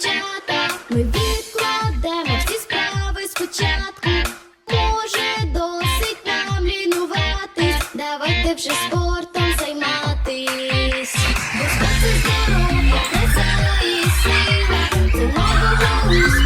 дівчата, ми відкладемо всі справи спочатку. Може, досить нам лінуватись, давайте вже спортом займатись. Бо це здоров'я, це і сила, це нового успіху.